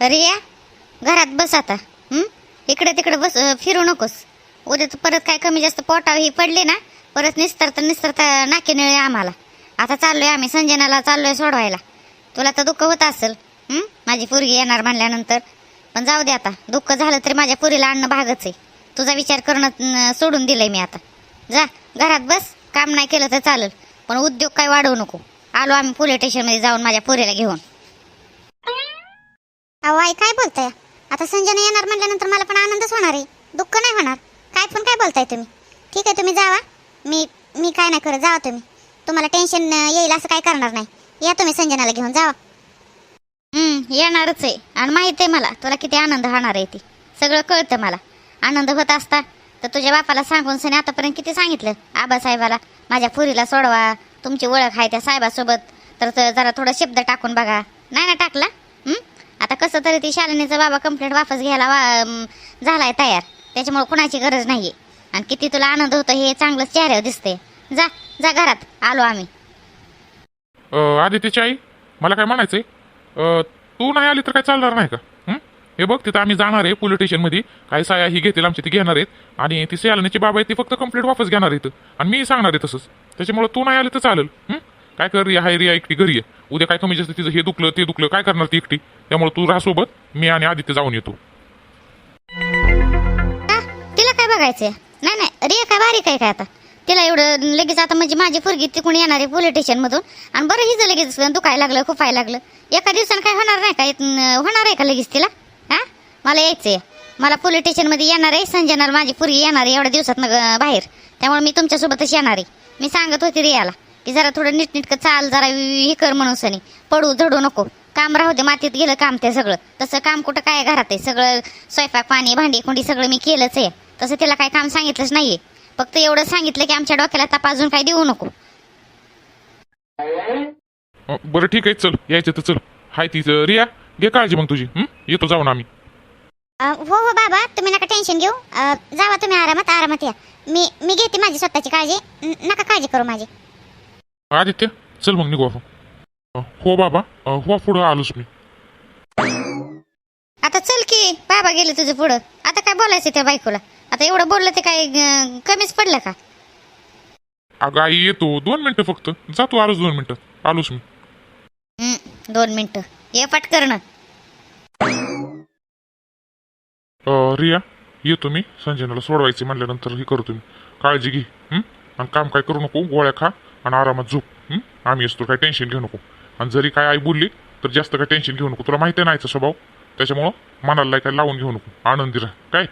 रिया घरात बस आता. इकडे तिकडे बस फिरू नकोस. उद्या तू परत काय कमी जास्त पोटावर ही पडली ना परत निस्तरता निस्तरता नाके निळे आम्हाला. आता चाललोय आम्ही संजनाला चाललोय सोडवायला. तुला तर दुःख होत असेल. माझी पोरगी येणार म्हणल्यानंतर. पण जाऊ दे आता. दुःख झालं तरी माझ्या पुरीला आणणं भागच आहे. तुझा विचार करणं सोडून दिलंय मी आता. जा घरात बस. काम नाही केलं तर चालेल. पण उद्योग काय वाढवू नको. आलो आम्ही पोलीस स्टेशनमध्ये जाऊन माझ्या पोरीला घेऊन. अहो आई काय बोलताय? आता संजना येणार म्हटल्यानंतर मला पण आनंदच होणार आहे. दुःख नाही होणार. काय पण काय बोलताय तुम्ही? ठीक आहे तुम्ही जावा. मी मी काय नाही करत. जावा तुम्ही. तुम्हाला टेन्शन येईल असं काय करणार नाही. या तुम्ही संजनाला घेऊन जावा. येणारच आहे. आणि माहिती आहे मला तुला किती आनंद होणार आहे ती. सगळं कळतं मला. आनंद होत असता तर तुझ्या बापाला सांगून सनी आतापर्यंत किती सांगितलं? आबासाहेबाला माझ्या पुरीला सोडवा. तुमची ओळख आहे त्या साहेबासोबत. तर जरा थोडं शब्द टाकून बघा. नाही ना टाकला? आता कसं तरी ती शालिनीचा बाबा कंप्लेंट वापस घ्यायला वा झालाय तयार. त्याच्यामुळे कुणाची गरज नाहीये. आणि किती तुला आनंद होतो हे चांगलंच चेहऱ्यावर दिसतंय. जा जा घरात. आलो आम्ही. अ, आदित्यची आई मला काय म्हणायचंय? तू नाही आली तर काय चालणार नाही का? हे? बघ तिथं आम्ही जाणार आहे पोलीस स्टेशनमध्ये काही साया ही घेतील आमची ती घेणार आहेत. आणि ती सयालनीची बाबा आहे ती फक्त कंप्लेंट वापस घेणार आहेत. आणि मी सांगणार आहे तसंच. त्याच्यामुळे तू नाही आली तर चालेल. हं? काय कर रिया हाय रिया एकटी घरी आहे उद्या काय कमी जास्त तिचं हे दुखलं ते दुखलं काय करणार ती एकटी? त्यामुळे तू राहा सोबत मी आणि आदित्य जाऊन येतो. का तिला काय बघायचंय? नाही नाही रिया काय बारीक आहे काय आता? तिला एवढं लगेच आता म्हणजे माझी फुरगी तिकडून येणार आहे पोलीस स्टेशन मधून. आणि बरं हिचं लगेच दुखायला लागलं खुपायला लागलं. एका दिवसानं काय होणार नाही काय होणार आहे का लगेच तिला? हा? मला यायचंय. मला पोलीस स्टेशनमध्ये येणार आहे संजनाला माझी पुरगी येणार आहे एवढ्या दिवसात बाहेर. त्यामुळे मी तुमच्यासोबतच येणार आहे. मी सांगत होते रियाला. की जरा थोडं नीटनीटकं चाल जरा हे कर म्हणून सनी. पडू झडू नको. काम राहू दे मातीत गेलं काम ते सगळं. तसं काम कुठं काय घरात आहे? सगळं स्वयंपाक पाणी भांडी कुंडी सगळं मी केलंच आहे. तसं तिला काय काम सांगितलंच नाहीये. फक्त एवढं सांगितलं की आमच्या डोक्याला ताप अजून काय देऊ नको. अ, बरं ठीक आहे चल. यायचं तर चल. हाय तिचं रिया घे काळजी मग तुझी. हं? येतो जाऊन आम्ही. अ, हो हो बाबा. तुम्ही नका टेन्शन घेऊ. अ, जावा तुम्ही आरामात आरामात या. मी मी घेते माझी स्वतःची काळजी. न- नका काळजी करू माझी. आदित्य चल मग निघू आपण. अ, हो बाबा अ, हो पुढं आलोच मी. आता चल की बाबा गेले तुझं पुढं. आता काय बोलायचं त्या बायकोला? आता एवढं बोललं ते काय अ, कमीच पडलं का? अगं आई येतो. दोन मिनिटं फक्त. जातो आलोच दोन मिनिटं. आलोच मी. हं, दोन मिनिटं. ये पटकरणं अ, रिया येतो मी. संजनाला सोडवायचे म्हणल्यानंतर हे करतो मी. काळजी घे. हं? आणि काम काय करू नको. गोळ्या खा. आणि आरामात झोप. आम्ही असतो काय टेन्शन घेऊ नको. आणि जरी काय आई बोलली तर जास्त काय टेन्शन घेऊ नको. तुला माहिती नाही स्वभाव? त्याच्यामुळं मनाला काय लावून घेऊ नको. आनंदी राह. काय?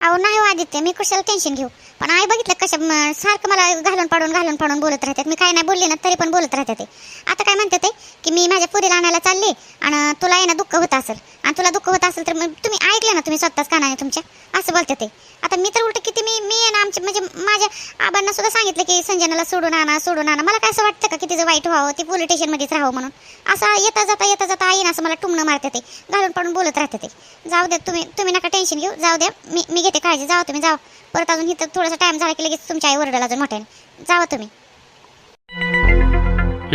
अहो नाही हो आदित्य मी कशाला टेन्शन घेऊ. पण आई बघितलं कशा सारखं मला घालून पाडून घालून पाडून बोलत राहतात. मी काय नाही बोलले ना तरी पण बोलत राहते ते. आता काय म्हणते ते की मी माझ्या पुरीला आणायला चालले आणि तुला आहे ना दुःख होत असेल. आणि तुला दुःख होत असेल तर मग तुम्ही ऐकलं ना तुम्ही स्वतःच कानाने तुमच्या? असं बोलते ते. आता मी तर उलट किती मी मी आहे ना आमच्या म्हणजे माझ्या आबांना सुद्धा सांगितलं की संजनाला सोडून आणा सोडून आणा. मला काय असं वाटतं का की तिचं वाईट व्हावं ती पोलीस स्टेशनमध्येच राहावं म्हणून? असं येता जाता येता जाता आई ना असं मला टुमणं मारते ते. घालून पाडून बोलत राहते ते. जाऊ द्या तुम्ही तुम्ही नका टेन्शन घेऊ. जाऊ द्या मी मी घेते काळजी. जाऊ तुम्ही जाऊ परत अजून इथं थोडासा टाईम झाला की लगेच तुमच्या आई ओरडला अजून मोठ्याने. जावा तुम्ही.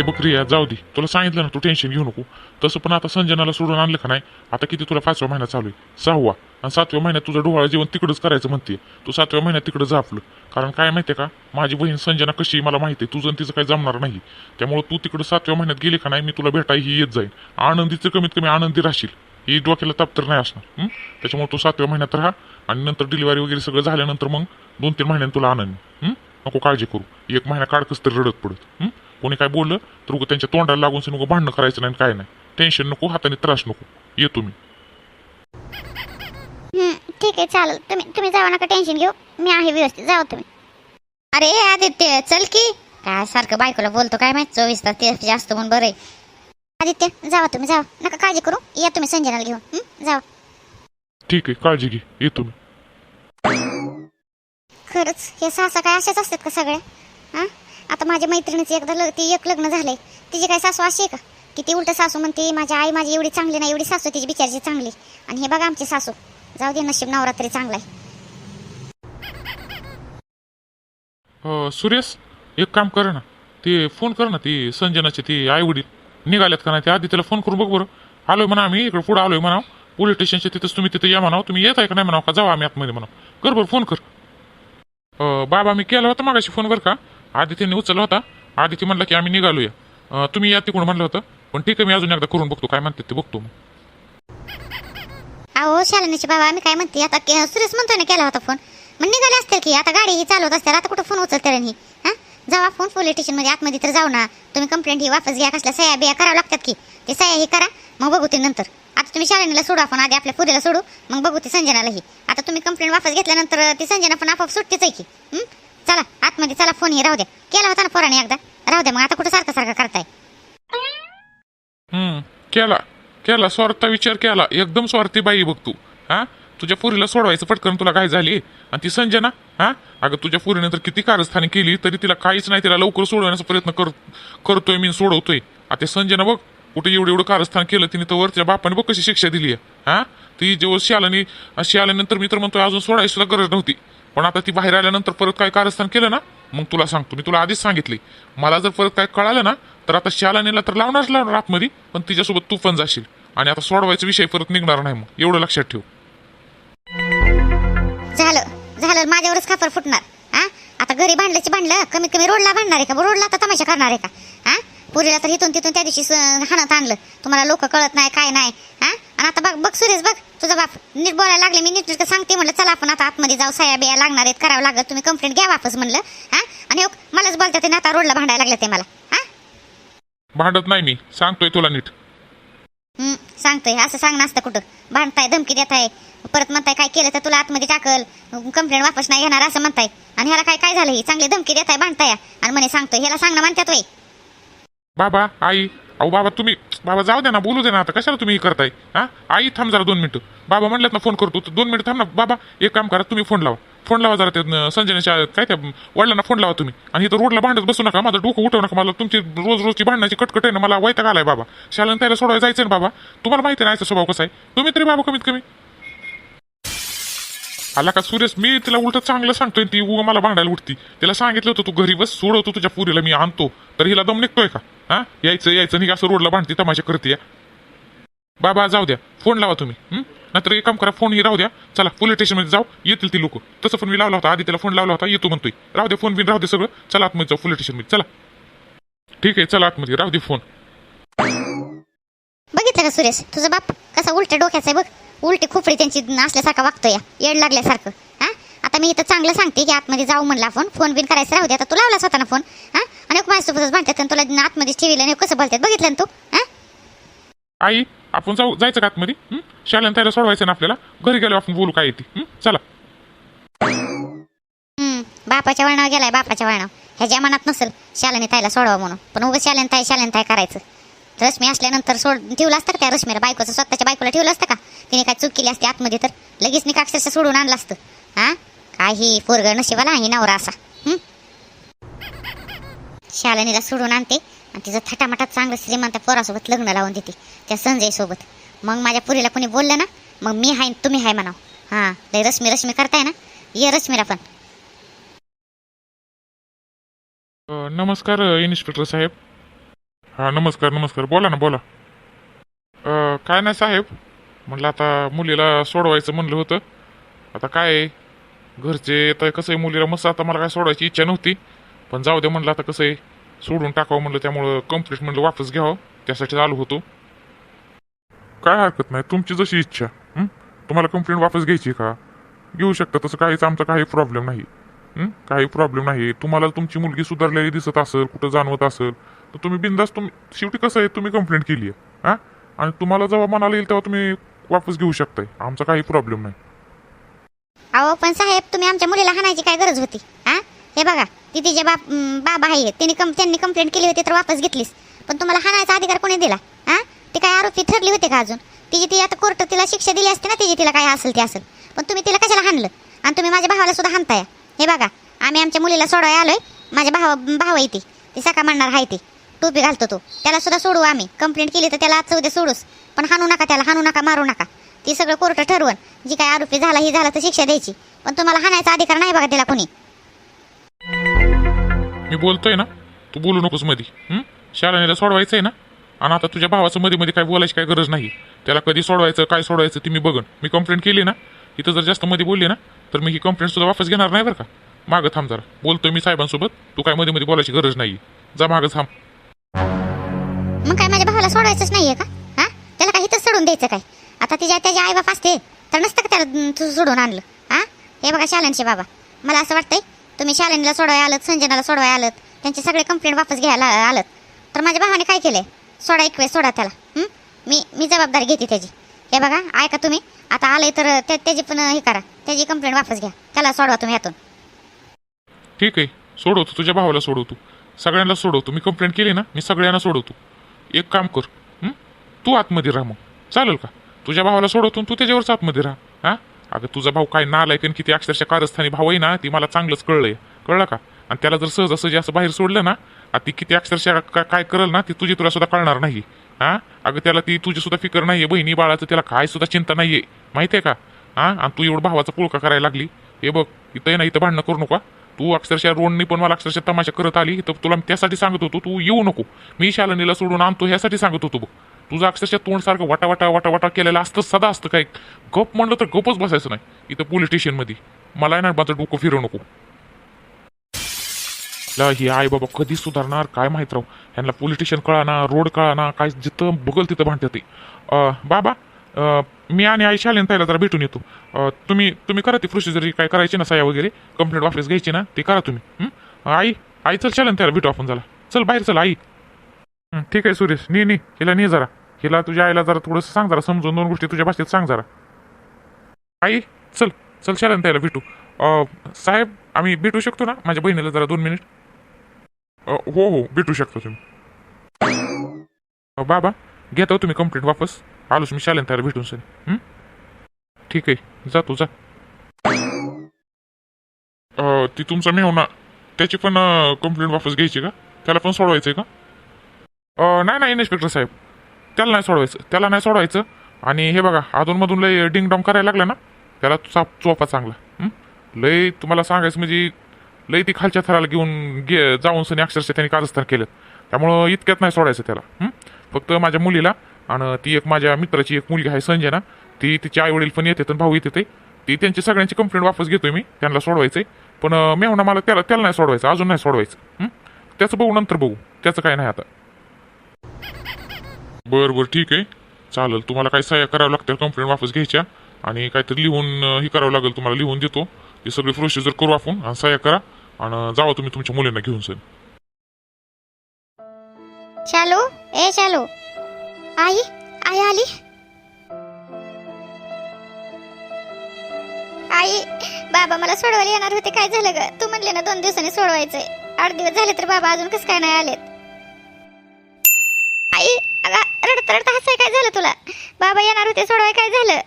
बघ रिया जाऊ दे. तुला सांगितलं ना तू टेन्शन घेऊ नको. तसं पण आता संजनाला सोडून आणलं का नाही? आता किती तुला पाचवा महिना चालू आहे? सहावा. आणि सातव्या महिन्यात तुझं डोहाळं जेवण तिकडंच करायचं म्हणते. तू सातव्या महिन्यात तिकडं झापलं कारण काय माहितीये का? माझी बहीण संजना कशी आहे मला माहिती आहे. तुझं तिचं काही जमणार नाही. त्यामुळे तू तिकडं सातव्या महिन्यात गेली का नाही मी तुला भेटाय ही येत जाईल आनंदीचं कमीत कमी आनंदी राहशील. ही डोक्याला ताप तर नाही असणार त्याच्यामुळे तू सातव्या महिन्यात राहा आणि नंतर डिलिव्हरी वगैरे सगळं झाल्यानंतर मग दोन तीन महिन्यात तुला आनंद नको काळजी करू. एक महिना काढकच तर रडत पडत कोणी काय बोललं तर उगा त्यांच्या तोंडाला लागून नको भांडणं करायचं नाही काय नाही. टेन्शन नको हाताने त्रास नको. येतो मी हं, ठीक आहे चालेल. तुम्ही तुम्ही जावा नका टेन्शन घेऊ. मी आहे व्यवस्थित. जावा तुम्ही. अरे आदित्य चल की. काय सारखं बायकोला बोलतो काय माहीत? चोवीस तास ते जास्त म्हणून बरं आहे. आदित्य जावा तुम्ही जावा. नका काळजी करू. या तुम्ही संजनाला घेऊन. हं? जावा. ठीक आहे काळजी घे. येतो मी खरंच हे सासा काय अशाच असतात का सगळ्या हां? आता माझ्या मैत्रिणीचं एकदा लग ती एक लग्न झालंय. तिची काय सासू अशी आहे का? की ती उलट सासू म्हणते माझी आई माझी एवढी चांगली नाही एवढी सासू तिची बिचारची चांगली आणि हे बघा आमची सासू. जाऊ दे नशीब नवरात्री चांगला आहे. अ, सुरेश एक काम कर ना. ते फोन कर ना ती संजनाचे ते आई वडील. निघाल्यात का नाही? ते आधी त्याला फोन करून बघ बरं. आलोय म्हणा आम्ही इकडे पुढे आलोय म्हणा पोलीस स्टेशनच्या तिथंच तुम्ही तिथं या म्हणाव. तुम्ही येत आहे का नाही म्हणाव का? जाऊ आम्ही आतमध्ये म्हणा कर बरं फोन कर. अं, बाबा मी केला होता मागाशी फोन बरं का? आदित्यने उचलला होता. आदित्य म्हणलं की आम्ही निघालोया. तुम्ही या तिकडून म्हणलं होतं. पण ठीक आहे मी अजून एकदा करून बघतो. काय म्हणते ते बघतो मग. अहो शालिनीचे बाबा आम्ही काय म्हणते? आता के- सुरेश म्हणतोय ना केला होता फोन. मग निघाले असतील की? आता गाडी ही चालवत असते आता कुठं फोन उचलते रे हां? जावा फोन पोलीस स्टेशनमध्ये. आतमध्ये तर जाऊ ना. तुम्ही कंप्लेंट ही वापस घ्या. कसल्या सया बिया करावं लागतात की? ते सह्या ही करा. मग बघू ते नंतर. आता तुम्ही शाळेला सोडू आपण आधी. आपल्या पुरीला सोडू. मग बघू ते संजनालाही आता तुम्ही कंप्लेंट वापस घेतल्यानंतर ती संजना पण आपोआप सुट्टीच आहे की? चला आतमध्ये चला फोन हे राहू द्या केला होता ना पोराने एकदा. राहू द्या मग आता कुठं सारखं सारखं करताय? हम्म केला. केला स्वार्थ विचार केला. एकदम स्वार्थी बाई बघ तू. हा? तुझ्या पोरीला सोडवायचं पटकन तुला काय झाली? आणि ती संजना हा? अगं तुझ्या पोरीने तर किती कारस्थाने केली तरी तिला काहीच नाही तिला लवकर सोडवण्याचा प्रयत्न कर करतोय मी सोडवतोय. आता संजना बघ कुठे एवढं एवढं कारस्थान केलं तिने तर वरच्या बापाने बघ कशी शिक्षा दिली आहे. हा? ती जेव्हा शालानी अशी आल्यानंतर मी तर म्हणतोय अजून सोडायची सुद्धा गरज नव्हती. पण आता ती बाहेर आल्यानंतर परत काय कारस्थान केलं ना मग तुला सांगतो मी तुला आधीच सांगितले. मला जर परत काय कळालं ना तर आता शालानीला तर लावणारच लावणार आतमध्ये पण तिच्यासोबत तू पण जाशील. आणि आता सोडवायचा विषय परत निघणार नाही मग. एवढं लक्षात ठेव. झालं झालं माझ्यावरच खापर फुटणार. हा आता घरी भांडल्याची भांडलं कमीत कमी रोडला भांडणार आहे का? रोडला आता तमाशा करणार आहे का? हा पुरीला तर इथून तिथून त्या दिवशी हाणत आणलं. तुम्हाला लोक कळत नाही काय नाही. हा आणि आता बघ बघ सुरेश बघ. बाप नीट बोलायला लागले मी नीट सांगते म्हणलं चला आपण आता आतमध्ये जाऊ साया बिया लागणार आहेत करावं लागत तुम्ही कंप्लेंट घ्या वापस म्हणलं हा? आणि हो, मलाच बोलतात ते ना आता रोडला भांडायला लागले ते मला हा? भांडत नाही मी सांगतोय तुला नीट. हं, सांगतोय असं सांगणं असतं कुठं? भांडताय धमकी देताय परत म्हणताय काय केलं तर तुला आतमध्ये टाकल कंप्लेंट वापस नाही घेणार असं म्हणताय. आणि ह्याला काय काय झालं? ही चांगली धमकी देताय भांडताय. आणि म्हणे सांगतोय ह्याला सांगणं म्हणतात बाबा आई अहो बाबा तुम्ही बाबा जाऊ दे ना बोलू दे ना आता. कशाला तुम्ही हे करताय? हा? आई थांब जरा दोन मिनिटं. बाबा म्हणल्यात ना फोन करतो. तर दोन मिनिटं थांब ना. बाबा एक काम करा तुम्ही फोन लावा. फोन लावा जरा ते न- संजनाच्या काय त्या वडिलांना फोन लावा तुम्ही. आणि इथं रोडला भांडत बसू नका. माझं डोकं उठवू नका. मला तुमची रोज रोजची भांडणाची कटकट आहे ना. मला वैताग आलाय बाबा. शालन त्याला सोडवायला जायचं ना बाबा. तुम्हाला माहिती नाही स्वभाव कसा आहे? तुम्ही तरी बाबा कमीत कमी आला का सुरेश? मी तिला उलट चांगलं सांगतोय ती उगा मला भांडायला उठती. तिला सांगितलं होतं तू घरी बस सोडवतो तुझ्या पुरीला मी आणतो. तर हिला दम निघतोय का? हा? यायचं यायचं नाही असं रोडला भांडती तमाशा करते या बाबा जाऊ द्या. फोन लावा तुम्ही हं? नाहीतर एक काम करा फोन ही राहू द्या. चला पोलीस स्टेशनमध्ये जाऊ येतील ती लोक. तसं पण मी लावला होता आधी त्याला फोन लावला होता येतो म्हणतोय. राहू दे फोन बिन राहू दे सगळं. चला आतमध्ये जाऊ पोलीस स्टेशनमध्ये चला. ठीक आहे चला आतमध्ये राहू दे फोन. बघितलं का सुरेश? तुझा बाप कसा उलट डोक्याचा आहे बघ. उलटी खोपडी त्यांची असल्यासारखा वागतोय या. येड लागल्यासारखं. हा? आता मी इथं चांगलं सांगते की आतमध्ये जाऊ म्हणला फोन फोन बिन करायचं राहू दे. आता तू लावला स्वतः ना फोन हा? आणि एक माझ्यासोबतच भांडतात आणि तुला आतमध्ये ठेवीला आणि कसं बोलतात बघितलं ना तू? हा? आई आपण जाऊ जायचं का आतमध्ये? शालन त्याला सोडवायचं ना आपल्याला? घरी गेलो आपण बोलू काय येते हं? चला. बापाच्या वळणावर गेलाय बापाच्या वळणावर. ह्याच्या मनात नसेल शालेने ताईला सोडावं म्हणून. पण उगाच शालेन ताई शालेन ताई करायचं. रश्मी असल्यानंतर सोड ठेवलं असतं का त्या रश्मीला बायकोचं? स्वतःच्या बायकोला ठेवलं असतं का? तिने काय चूक केली असते आतमध्ये तर? लगेच निका अक्षरशः सोडून आणलं असतं. हा? काही पोरग नशिबाला आहे नवरा असा. हं? शालिनीला सोडून आणते आणि तिचं थटामटात चांगलं श्रीमंत पोरासोबत लग्न लावून देते त्या संजय सोबत. मग माझ्या पुरीला कोणी बोललं ना मग मी हाय तुम्ही हाय म्हणाव. हा लय रश्मी रश्मी करताय ना? ये रश्मीला पण. नमस्कार इन्स्पेक्टर साहेब. हां नमस्कार नमस्कार. बोला ना बोला. अ, काय नाही साहेब. म्हटलं आता मुलीला सोडवायचं म्हणलं होतं. आता काय आहे, घरचे तर कसं आहे मुलीला मस्त आता मला काय सोडवायची इच्छा नव्हती. पण जाऊ दे म्हणलं आता कसं आहे? सोडून टाकावं म्हणलं त्यामुळं कंप्लीट म्हणलं वापस घ्यावं. त्यासाठी आलो होतो. काय हरकत नाही तुमची जशी इच्छा. हं? तुम्हाला कंप्लेंट वापस घ्यायची का? घेऊ शकता तसं काहीच आमचा काही प्रॉब्लेम नाही. हं? काही प्रॉब्लेम नाही. तुम्हाला तुमची मुलगी सुधारलेली दिसत असेल कुठं जाणवत असेल तर तुम्ही बिंदास तुम्ही शेवटी कसं आहे तुम्ही कंप्लेंट केली आहे हां? आणि तुम्हाला जेव्हा मनाला येईल तेव्हा तुम्ही वापस घेऊ शकताय. आमचा काही प्रॉब्लेम नाही. अहो पण साहेब तुम्ही आमच्या मुलीला हाणायची काय गरज होती हां? हे बघा ती तिचे बाप बाबा आहे त्यांनी कम त्यांनी कंप्लेंट केली होती तर वापस घेतलीस. पण तुम्हाला हाणायचा अधिकार कोणी दिला हा? ती काय आरोपी ठरली होती का अजून? तिची ती आता कोर्ट तिला शिक्षा दिली असते ना तिची तिला काय असेल ते असेल. पण तुम्ही तिला कशाला हाणलं? आणि तुम्ही माझ्या भावाला सुद्धा हाणताय. हे बघा आम्ही आमच्या मुलीला सोडवाय आलोय. माझ्या भावा भाव आहे ती सका म्हणणार आहे ती. टोपी घालतो तो. त्याला सुद्धा सोडू आम्ही. कंप्लेंट केली तर त्याला आज उद्या सोडूस. पण हाणू नका त्याला हाणू नका मारू नका. ती सगळं कोर्ट ठरवून जी काय आरोपी झाला ही झाला तर शिक्षा द्यायची. पण तुम्हाला हाणायचा अधिकार नाही बघा त्याला कोणी. मी बोलतोय ना तू बोलू नकोस मधी. हं? शाळानेला सोडवायचं आहे ना? आणि आता तुझ्या भावाचं मध्ये मध्ये काय बोलायची काय गरज नाही. त्याला कधी सोडवायचं काय सोडवायचं ते मी बघन. मी कंप्लेंट केली ना इथं जर जास्त मध्ये बोलली ना तर मी ही कंप्लेंट सुद्धा वापस घेणार नाही बरं का? मागं थांब जरा. बोलतोय मी साहेबांसोबत. तू काय मध्ये मध्ये बोलायची गरज नाही. जा मागं थांब. भावाला सोडवायचंच नाहीये का? हा? त्याला काही तर सोडून द्यायचं काय? आता तिच्या त्याचे आई बाप असते तर नसतं का त्याला तू सोडून आणलं? हा? हे बघा शालनचे बाबा. मला असं वाटतंय तुम्ही शालनीला सोडवाय आलत संजनाला सोडवाय आलत त्यांचे सगळे कंप्लेंट वापस घ्यायला आलत. तर माझ्या भावाने काय केलंय? सोडा एक वेळ सोडा त्याला. मी मी जबाबदारी घेते त्याची. हे बघा ऐका तुम्ही. आता आलंय तर त्या त्याची पण हे करा. त्याची कंप्लेंट वापस घ्या. त्याला सोडवा तुम्ही यातून ठीक आहे. सोडवतो. तुझ्या भावाला सोडवतो. सगळ्यांना सोडवतो. मी कंप्लेंट केली ना मी सगळ्यांना सोडवतो. एक काम कर हं? तू आतमध्ये राहा मग. चालेल का? तुझ्या भावाला सोडवतो तू त्याच्यावरच आतमध्ये राहा हा? अगं तुझा भाऊ काय नालाय आणि किती अक्षरशः कारस्थानी भाऊ आहे ना ती मला चांगलंच कळलंय. कळलं का? आणि त्याला जर सहजासहजी असं बाहेर सोडलं ना आ ती किती अक्षरशः का- काय करल ना ती तुझी तुला सुद्धा कळणार नाही हा? अगं त्याला ती तुझी सुद्धा फिकर नाहीये बहिणी बाळाचं त्याला काय सुद्धा चिंता नाहीये. माहितीये का? हा? आणि तू एवढं भावाचा पुळका करायला लागली. हे बघ इथं आहे ना इथं भांडणं करू नका तू अक्षरशः रोडनी पण मला अक्षरशः तमाशा करत आली तर तुला मी त्यासाठी सांगत होतो तू येऊ नको. मी शालनीला सोडून आणतो ह्यासाठी सांगत होतो बघ. तुझं अक्षरशः तोंडसारखं वाटावाटा वाटा वाटा वाटा वाटा केलेलं असतं सदा असतं काय गप म्हणलं तर गपच बसायचं नाही. इथं पोलीस स्टेशनमध्ये मला आहे ना माझं डोकं फिरू नको. ला ही आई बाबा कधी सुधारणार काय माहीत राहू ह्यांना पोलीस स्टेशन कळाना रोड कळाना काय जिथं बघल तिथं भांडतं ते. बाबा मी आणि आई शालेन ताईला जरा भेटून येतो. अं, तुम्ही तुम्ही करा ती प्रोसिजर काय करायची ना साया वगैरे. कंप्लेंट वापस घ्यायची ना ती करा तुम्ही. हं? आई आई चल शालेन ताईला भेटू आपण झाला चल बाहेर चल आई. हं, ठीक आहे सुरेश. नी नी हिला नी जरा. हिला तुझ्या आईला जरा थोडंसं सांग जरा समजून दोन गोष्टी तुझ्या भाषेत सांग जरा. आई चल चल शालेन ताईला भेटू. अं, साहेब आम्ही भेटू शकतो ना? माझ्या बहिणीला जरा दोन मिनिट हो हो भेटू शकतो तुम्ही. अ, बाबा घेता हो तुम्ही कंप्लेंट वापस? आलोच मी शालेन त्याला भेटून सर ठीक आहे जा तू जा. ती तुमचा मेहना त्याची पण कंप्लेंट वापस घ्यायची का? त्याला पण सोडवायचं आहे का नाही नाही इन्स्पेक्टर साहेब. त्याला नाही सोडवायचं. त्याला नाही सोडवायचं. आणि हे बघा अधूनमधून लय डिंग डॉम करायला लागला ना त्याला चाप चोपा चांगला. लय तुम्हाला सांगायचं म्हणजे लय ती खालच्या थराला घेऊन गे जाऊन सनी अक्षरशः त्यांनी कारस्थान केलं. त्यामुळं इतक्यात नाही सोडायचं त्याला. फक्त माझ्या मुलीला आणि ती एक माझ्या मित्राची एक मुलगी आहे संजना. ती तिचे आई वडील पण येते भाऊ येते ती. त्यांची सगळ्यांची कंप्लेंट वापस घेतोय मी त्यांना सोडवायचंय. पण मी मला त्याला त्याला नाही सोडवायचं अजून नाही सोडवायचं. त्याचं बघू नंतर बघू. त्याचं काय नाही आता. बरं बरं ठीक आहे. चालेल तुम्हाला काय सह्या करावं लागतं कंप्लेंट वापस घ्यायच्या. आणि काहीतरी लिहून हे करावं लागेल तुम्हाला लिहून देतो. ते सगळी प्रोसिजर करू आपण आणि सह्या करा. आणि जावा तुम्ही तुमच्या मुलींना घेऊन सर. चालू ए चालू आई आई आली? आई बाबा मला सोडवायला येणार होते. काय झालं ग? तू म्हणले ना दोन दिवसांनी सोडवायचंय. आठ दिवस झाले तर बाबा अजून कसं काय नाही आलेत? आई अगा रडत रडत हसाय काय झालं तुला? बाबा येणार होते सोडवाय काय झालं?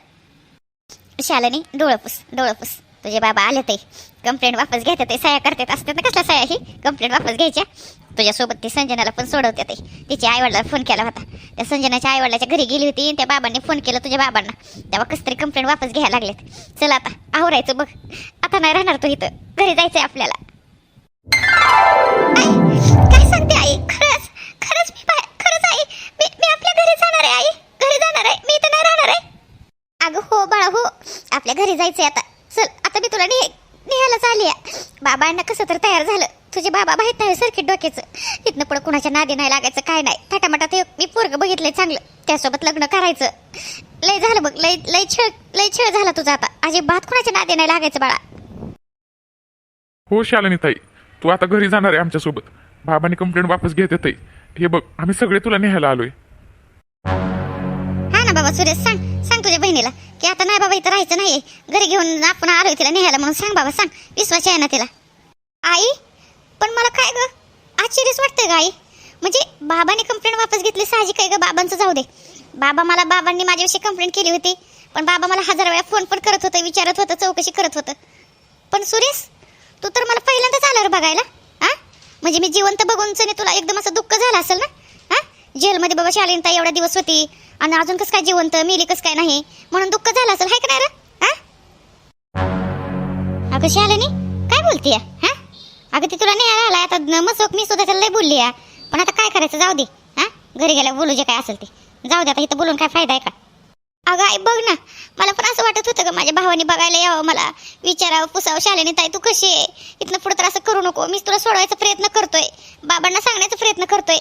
शालनी डोळपूस डोळपूस तुझे बाबा आले ते. कंप्लेंट वापस घेते ते साया करतात असतात ना कसल्या साया ही? कंप्लेंट वापस घ्यायच्या तुझ्यासोबत ती संजनाला पण सोडवते ते. तिच्या आईवडिलाला फोन केला होता. त्या संजनाच्या आईवडिलाच्या घरी गेली होती त्या बाबांनी फोन केला तुझ्या बाबांना. तेव्हा कस तरी कंप्लेंट वापस घ्यायला लागलेत. चल आता आवरायचं बघ. आता नाही राहणार तू इथं. घरी जायचंय आपल्याला. बाबा माहीत नाही सर्किट डोक्याचं. इथनं पुढे कुणाच्या नादी नाही लागायचं काय नाही. थाटामाटा ते मी पोरग बघितलंय चांगलं. त्यासोबत लग्न करायचं. लय झालं बघ लय लय छळ लय छळ झाला तुझा आता. अजिबात कुणाच्या नादी नाही लागायचं बाळा. हो शालिनी ताई. तू आता घरी जाणार आहे आमच्यासोबत. बाबांनी कंप्लेंट वापस घेत येते हे बघ आम्ही सगळे तुला न्यायला आलोय. हा ना बाबा सुरेश सांग. सांग तुझ्या बहिणीला की आता नाही बाबा इथं राहायचं नाही घरी घेऊन आपण आलोय तिला नेहायला म्हणून. सांग बाबा सांग. विश्वास आहे ना तिला. आई? पण मला काय ग? आश्चर्यच वाटतंय गाई आई. म्हणजे बाबाने कंप्लेंट वापस घेतली साहजिक आहे ग बाबांचं जाऊ दे. बाबा मला बाबांनी माझ्याविषयी कंप्लेंट केली होती पण बाबा मला हजार वेळा फोन पण करत होतं विचारत होतं चौकशी करत होतं. पण सुरेश तू तर मला पहिल्यांदाच आल्यावर बघायला हा म्हणजे मी जिवंत बघून सनी तुला एकदम असं दुःख झालं असेल ना? हा जेलमध्ये बाबा शालीनता एवढा दिवस होती आणि अजून कसं काय जिवंत मेली कसं काय नाही म्हणून दुःख झालं असेल हाय का नाही रे? हा अगं शालिनी काय बोलतीय? हा अगं ती तुला नाही आला आता न- मसोक मी सुद्धा त्याला लय बोलली या पण आता काय करायचं जाऊ दे हा? घरी गेल्या बोलू जे काय असेल ते. जाऊ दे आता इथं बोलून काय फायदा आहे का? अगं आई बघ ना मला पण असं वाटत होतं का माझ्या भावाने बघायला यावं मला विचारावं पुसावं शालेने ताई तू कशी आहे? इथनं पुढे तर असं करू नको मी तुला सोडवायचा प्रयत्न करतोय. बाबांना सांगण्याचा प्रयत्न करतोय.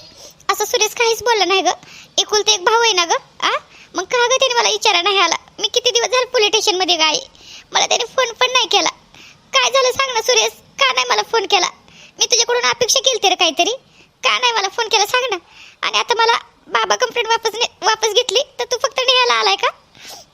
असं सुरेश काहीच बोललं नाही ग. एकुलते एक भाऊ आहे ना ग आ? मग का ग त्याने मला विचारा नाही आला? मी किती दिवस झालं पोलीस स्टेशनमध्ये गाय मला त्याने फोन पण नाही केला. काय झालं सांग ना सुरेश? का नाही मला फोन केला? मी तुझ्याकडून अपेक्षा केली तर काहीतरी. का नाही मला फोन केला सांग ना. आणि आता मला बाबा कंप्लेंट वापस ने- वापस घेतली तर तू फक्त न्यायला आलाय का?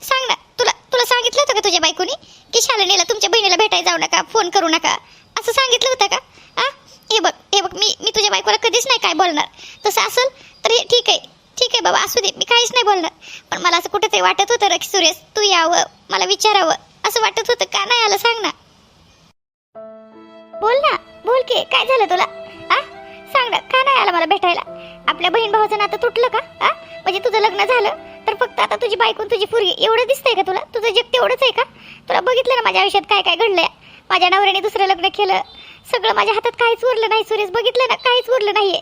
सांग ना तुला तुला सांगितलं होतं का तुझ्या बायकोनी की शालिनीला तुमच्या बहिणीला भेटायला जाऊ नका फोन करू नका? असं सांगितलं होतं का? आ? हे बघ हे बघ मी मी तुझ्या बायकोला कधीच नाही काय बोलणार. तसं असेल तर हे ठीक आहे ठीक आहे बाबा असू दे मी काहीच नाही बोलणार. पण मला असं कुठेतरी वाटत होतं रक्षी सुरेश तू यावं मला विचारावं असं वाटत होतं का नाही आलं सांग ना. बोल ना बोल की काय झालं तुला? आ? सांग ना का नाही आला मला भेटायला? आपल्या बहीण भावाचं नातं तुटलं का? आ? म्हणजे तुझं लग्न झालं तर फक्त आता तुझी बायकून तुझी पुरगी एवढं दिसतंय का तुला? तुझं जग तेवढंच आहे का? तुला बघितलं ना माझ्या आयुष्यात काय काय घडलंय? माझ्या नवऱ्याने दुसरं लग्न केलं सगळं माझ्या हातात काहीच उरलं नाही सुरेश बघितलं ना काहीच उरलं नाहीये.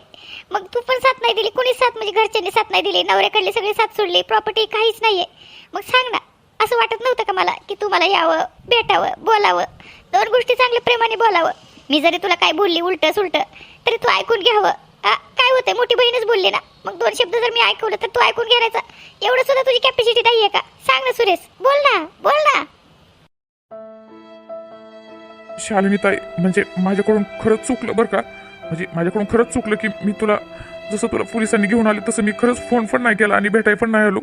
मग तू पण साथ नाही दिली कोणीच साथ म्हणजे घरच्यांनी साथ नाही दिली नवऱ्याकडली सगळी साथ सोडली प्रॉपर्टी काहीच नाहीये. मग सांग ना असं वाटत नव्हतं का मला की तू मला यावं भेटावं बोलावं? दोन गोष्टी चांगल्या प्रेमाने बोलावं. मी जरी तुला काय बोलली उलट सुलट तरी तू ऐकून घ्यावं काय होतंय? मोठी बहीणच बोलली ना. मग दोन शब्द जर मी ऐकवलं तर तू ऐकून घ्यायचा एवढं सुद्धा तुझी कॅपॅसिटी नाहीये का? सांग ना सुरेश. बोल ना बोल ना. शालिनी ताई म्हणजे माझ्याकडून खरंच चुकलं बरं का? म्हणजे माझ्याकडून खरंच चुकलं की मी तुला जसं तुला पोलिसांनी घेऊन आले तसं मी खरंच फोन पण नाही केला आणि भेटाय पण नाही आलो.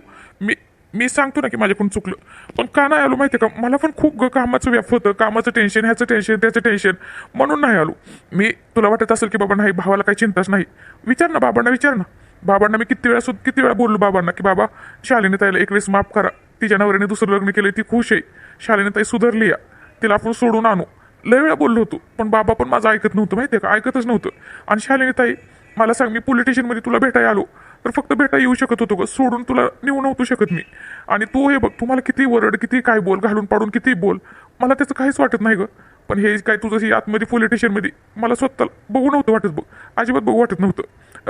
मी सांगतो ना की माझ्याकडून चुकलं. पण का नाही आलो माहिती आहे का? मला पण खूप कामाचं व्याप होतं. कामाचं टेन्शन ह्याचं टेन्शन त्याचं टेन्शन म्हणून नाही आलो. मी तुला वाटत असेल की बाबा नाही भावाला काही चिंताच नाही. विचार ना बाबांना विचार ना. बाबांना मी किती वेळा सुद्धा किती वेळा बोललो बाबांना की बाबा शालिनी ताईला एक वेळेस माफ करा. तिच्या नवऱ्याने दुसरं लग्न केलं ती खुश आहे. शालिनी ताई सुधारली या. तिला आपण सोडून आणू. लय वेळा बोललो होतो. पण बाबा पण माझं ऐकत नव्हतं माहिती आहे का? ऐकतच नव्हतं. आणि शालिनी ताई मला सांग मी पोलीस स्टेशनमध्ये तुला भेटायला आलो. तर फक्त भेटा येऊ शकत होतो ग. सोडून तुला नेऊ नव्हतो शकत मी. आणि तू हे बघ तुम्हाला किती वरड किती काय बोल घालून पाडून किती बोल. मला त्याचं काहीच वाटत नाही ग. पण हे काय तुझं आतमध्ये पोलीस स्टेशनमध्ये मला स्वतःला बघू नव्हतं वाटत बघ. अजिबात बघू वाटत नव्हतं.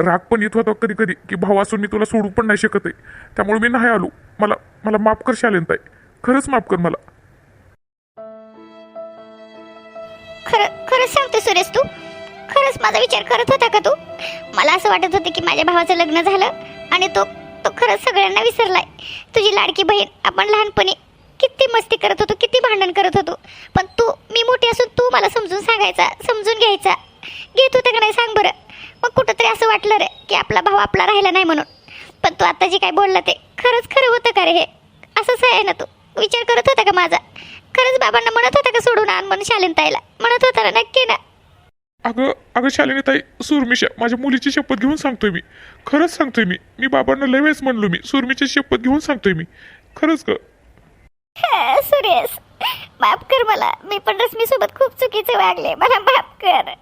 राग पण येत होता कधी कधी की भाऊ असून मी तुला सोडू पण नाही शकत आहे. त्यामुळे मी नाही आलो. मला मला माफ कर शालेन ताई. खरंच माफ कर मला. खरं खरंच सांगतो सुरेश तू. खरंच माझा विचार करत होता का तू? मला असं वाटत होतं की माझ्या भावाचं लग्न झालं आणि तो तो खरंच सगळ्यांना विसरलाय. तुझी लाडकी बहीण आपण लहानपणी किती मस्ती करत होतो किती भांडण करत होतो. पण तू मी मोठी असून तू मला समजून सांगायचा समजून घ्यायचा. घेत होतं का नाही सांग बरं. मग कुठंतरी असं वाटलं रे की आपला भाव आपला राहिला नाही म्हणून. पण तू आता जे काय बोलला ते खरंच खरं होतं का रे हे? असंच आहे ना तू? विचार करत होता का माझा? खरंच बाबांना म्हणत होता का सोडून आण म्हणून शालीन ताईला म्हणत होता ना नक्की ना. अगं अगं शालिनी ताई सुरमिशा माझ्या मुलीची शपथ घेऊन सांगतोय मी. खरंच सांगतोय मी. मी बाबांना लय वेळेस म्हणलो मी सुरमीची शपथ घेऊन सांगतोय मी. खरंच ग. सुरेश माफ कर मला. मी पण रश्मी सोबत खूप चुकीचे वागले. मला माफ कर.